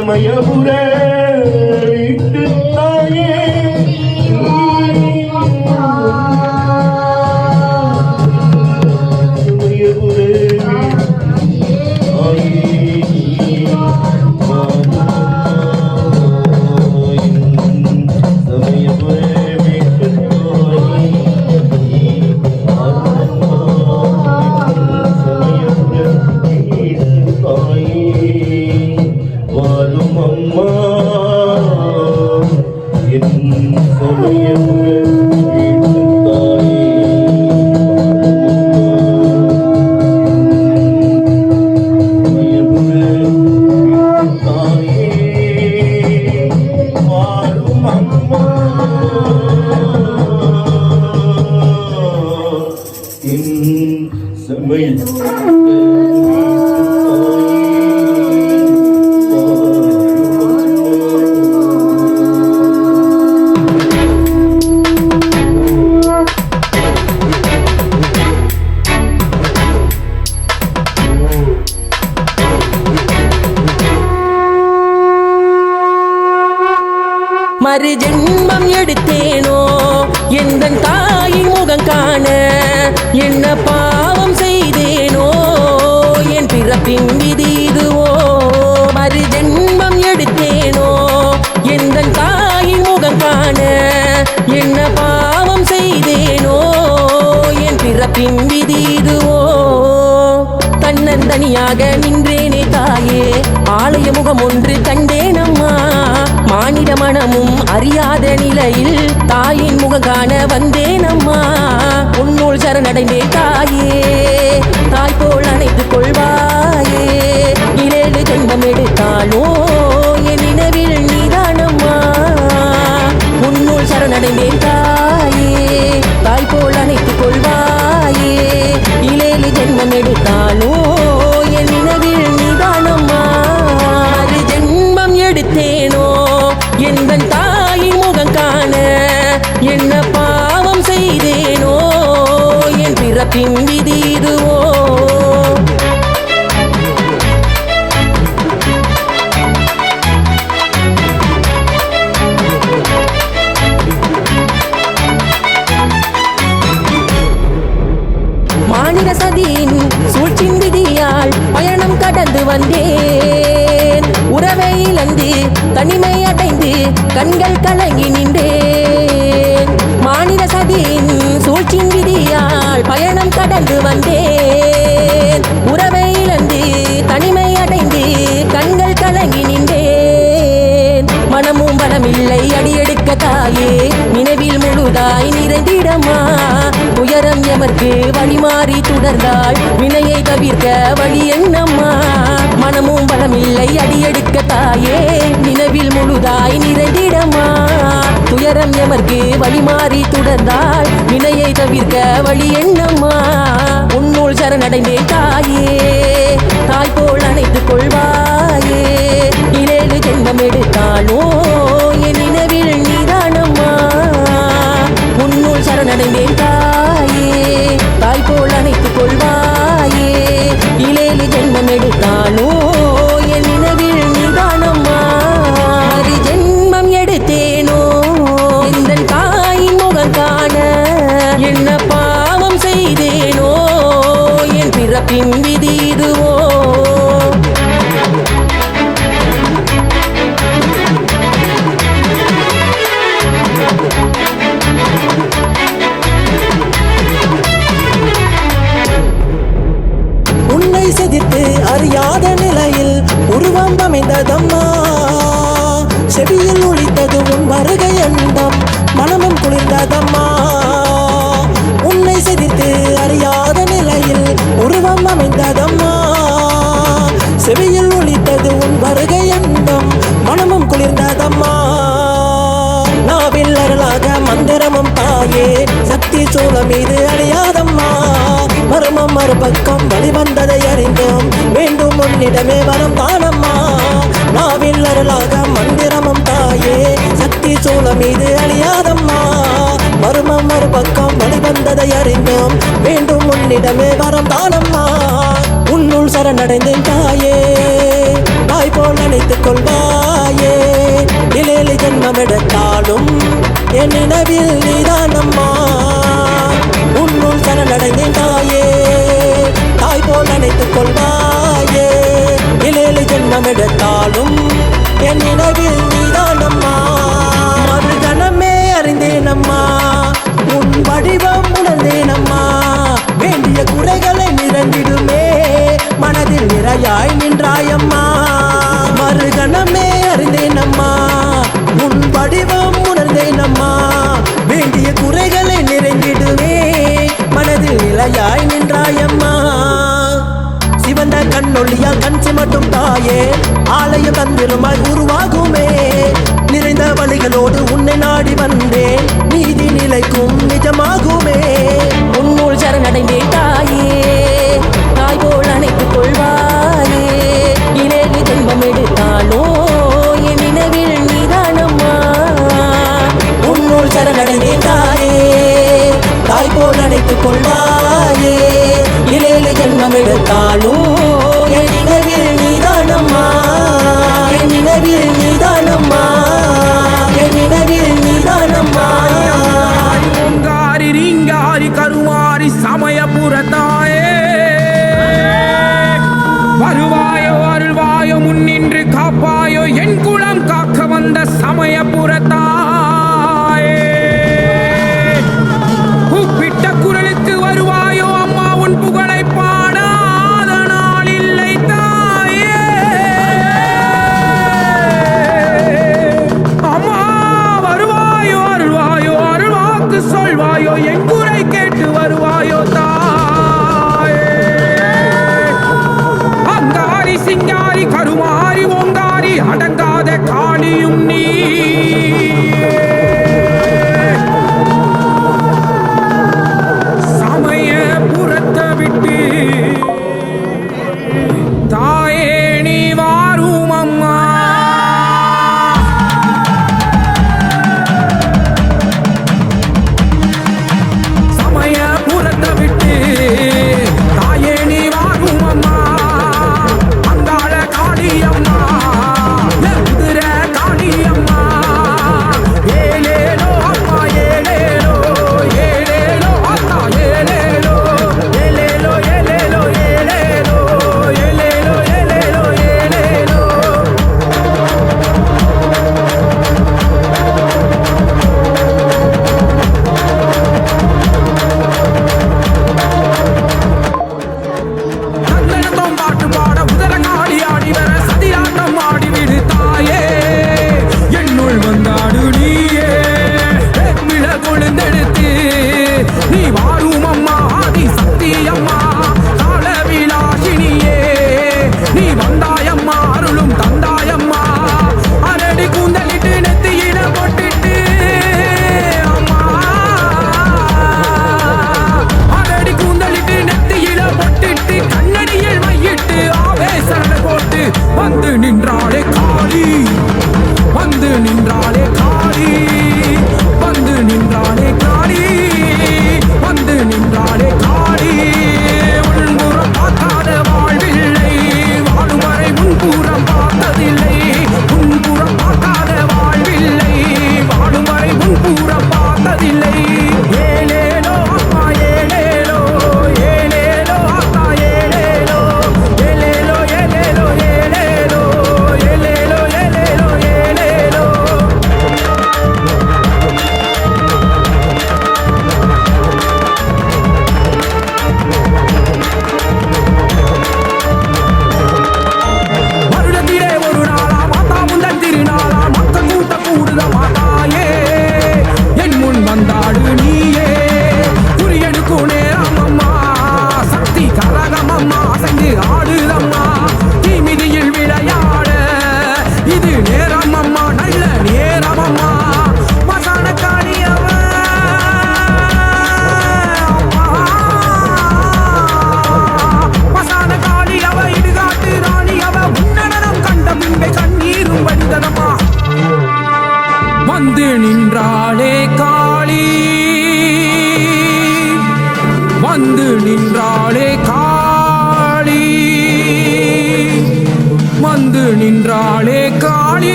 ಸಮಯಪುರೇ மறு ஜென்மம் எடுத்தேனோ? எந்த தாயின் முகம் காண என்ன பாவம் செய்தேனோ? என் பிறப்பின் விதி இதுவோ? மறு ஜென்மம் எடுத்தேனோ? எந்த தாயின் முகம் காண என்ன பாவம் செய்தேனோ? என் பிறப்பின் விதி இதுவோ? தன்னந்தனியாக நின்றேனே தாயே ஆலய முகம் ஒன்று கண்டேனம்மா. மானிட மனமும் அறியாத நிலையில் தாயின் முகம் காண வந்தேனம்மா. உன்னுள் சரணடைந்தே தாயே தாய் போல் அணைத்துக் கொள்வாயே. இரேழு ஜென்மம் எடுத்தாலோ என் நினைவில் நீதானம்மா. உன்னுள் சரணடைந்தேன் தாயே தாய் போல் அணைத்துக் என் பிறப்பின் தாயே நினைவில் முழுதாய் நிறைந்திடமா. உயரம் எமர்க்கு வழி மாறி தொடர்ந்தால் வினையை தவிர்க்க வழி என்னம்மா? மனமும் பலமில்லை அடியெடுக்க தாயே. நினைவில் முழுதாய் நிறைந்திடமா. துயரம் எமர்க்கு வழி மாறி தொடர்ந்தால் வினையை தவிர்க்க வழி என்னம்மா? உன்னுள் சரணடைந்தே தாயே. தாய் போல் அணைத்துக் கொள்வாயே. இரேழு ஜென்மம் எடுத்தாலோ? என் நினைவில் சரணடைந்தேன் தாயே தாய் செவியில் ஒளித்தது வருகை எண்ணம் மனமும் குளிர்ந்ததம்மா. உன்னை செதித்து அறியாத நிலையில் உருவம் அமைந்ததம்மா. செவியில் ஒழித்தது உன் வருகை எண்ணம் மனமும் குளிர்ந்ததம்மா. நாவில் அருளாக மந்திரமும் தாயே சக்தி சூளம் மீது அழியாதம்மா மர்மம் மறுபக்கம் வழிவந்ததை அறிந்தோம் வேண்டும் உன்னிடமே வரம் தானம்மா. நாவில் அருளாக மந்திர சக்தி சோழம் மீது அழியாதம்மா. மர்மம் மறுபக்கம் வழிவந்ததை அறிந்தோம். வேண்டும் உன்னிடமே வரம் தானம்மா. உன்னுள் சரணடைந்தேன் தாயே. தாய் போல் நினைத்துக் கொள்வாயே. இலேலி ஜென்மம் எடுத்தாலும் என் நினைவில் நீதானம்மா. உன்னுள் சரணடைந்தேன் தாயே. தாய் போல் நினைத்துக் கொள்வாயே. இலேலி ஜென்மம் எடுத்தாலும் என் நினைவில் நீதானம்மா. மறு அறிந்தேனம்மா உன் வடிவம் உணர்ந்தேனம்மா. வேண்டிய குறைகளை நிறைந்திடுமே மனதில் நிறையாய் நின்றாயம்மா. மறுகணமே அறிந்தேனம்மா. உன் வடிவம் உணர்ந்தேனம்மா. வேண்டிய குறைகளை நிறைந்திடுமே. மனதில் நிலையாய் நின்றாயம்மா. சிவந்த கண்ணொழியால் கண் சிமட்டும் தாயே ஆலயம் தந்திருமாய் உருவாகுமே. நிறைந்த வழிகளோடு உன்னை நாடி வந்தேன் நிலைக்கும் நிஜமாகுமே உன்னுள் சரணடைந்தேன் தாயே தாய் போல் அணைத்துக் கொள்வாயே. இலேலி துன்பம் எடுத்தாலோ என் நினைவில் நீதானம்மா. உன்னுள் சரணடைந்தேன் தாயே தாய் போல் அணைத்துக் கொள்வாயே. இலேலு ஜென்மம் என் நினைவில் நீதானம்மா. என் நினைவில் நீதானம்மா. என் நினைவில் நீதானம்மா. pura to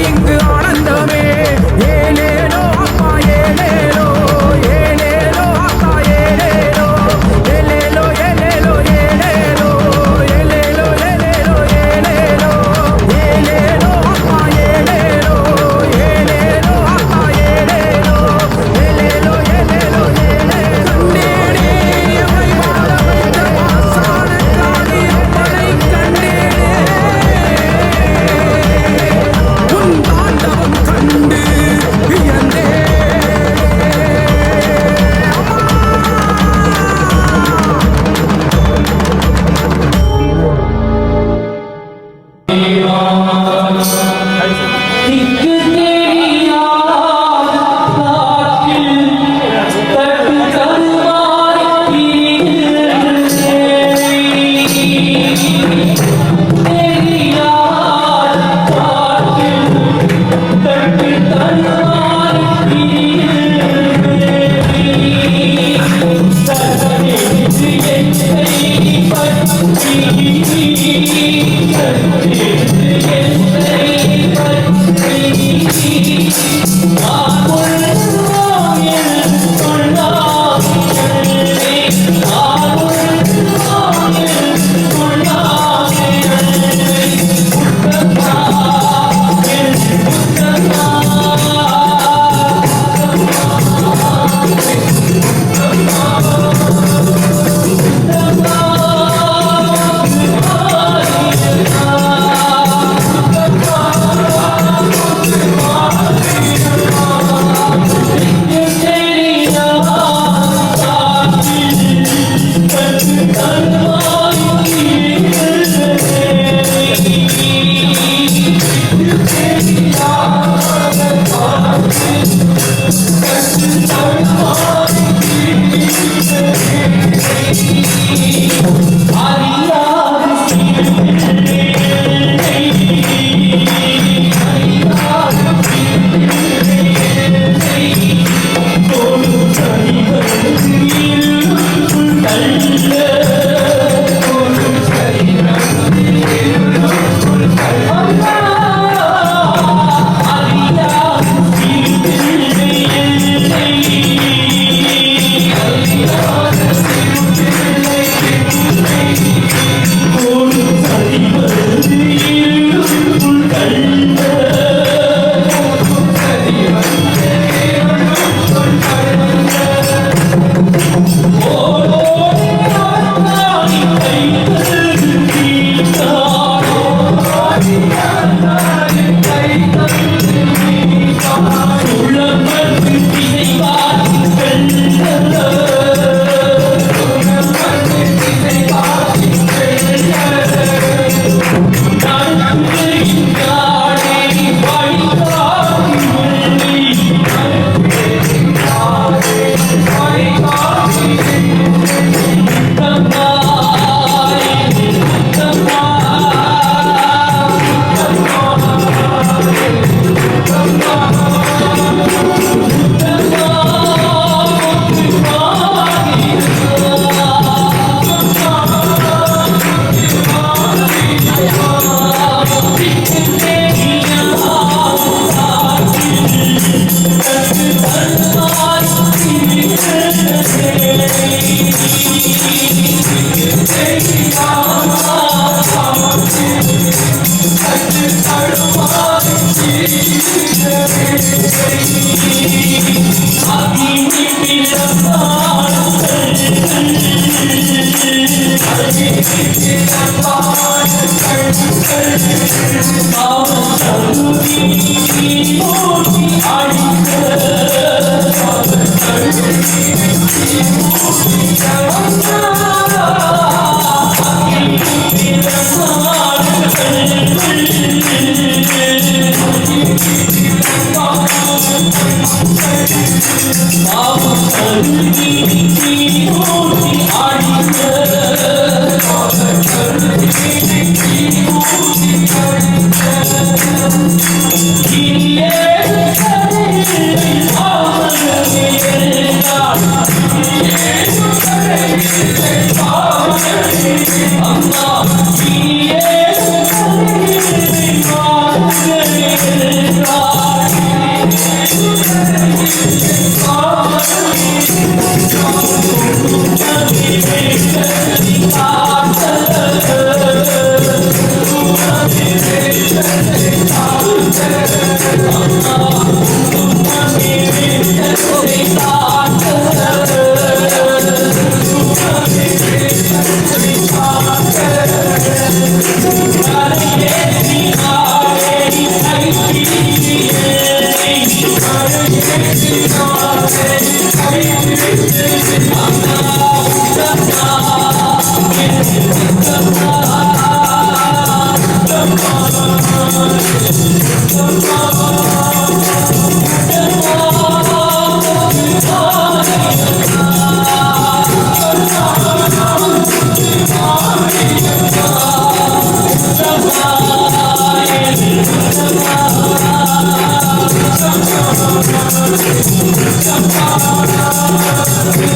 இங்கு Tell Oh.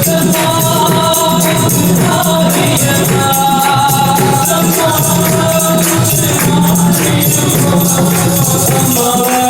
Thank you.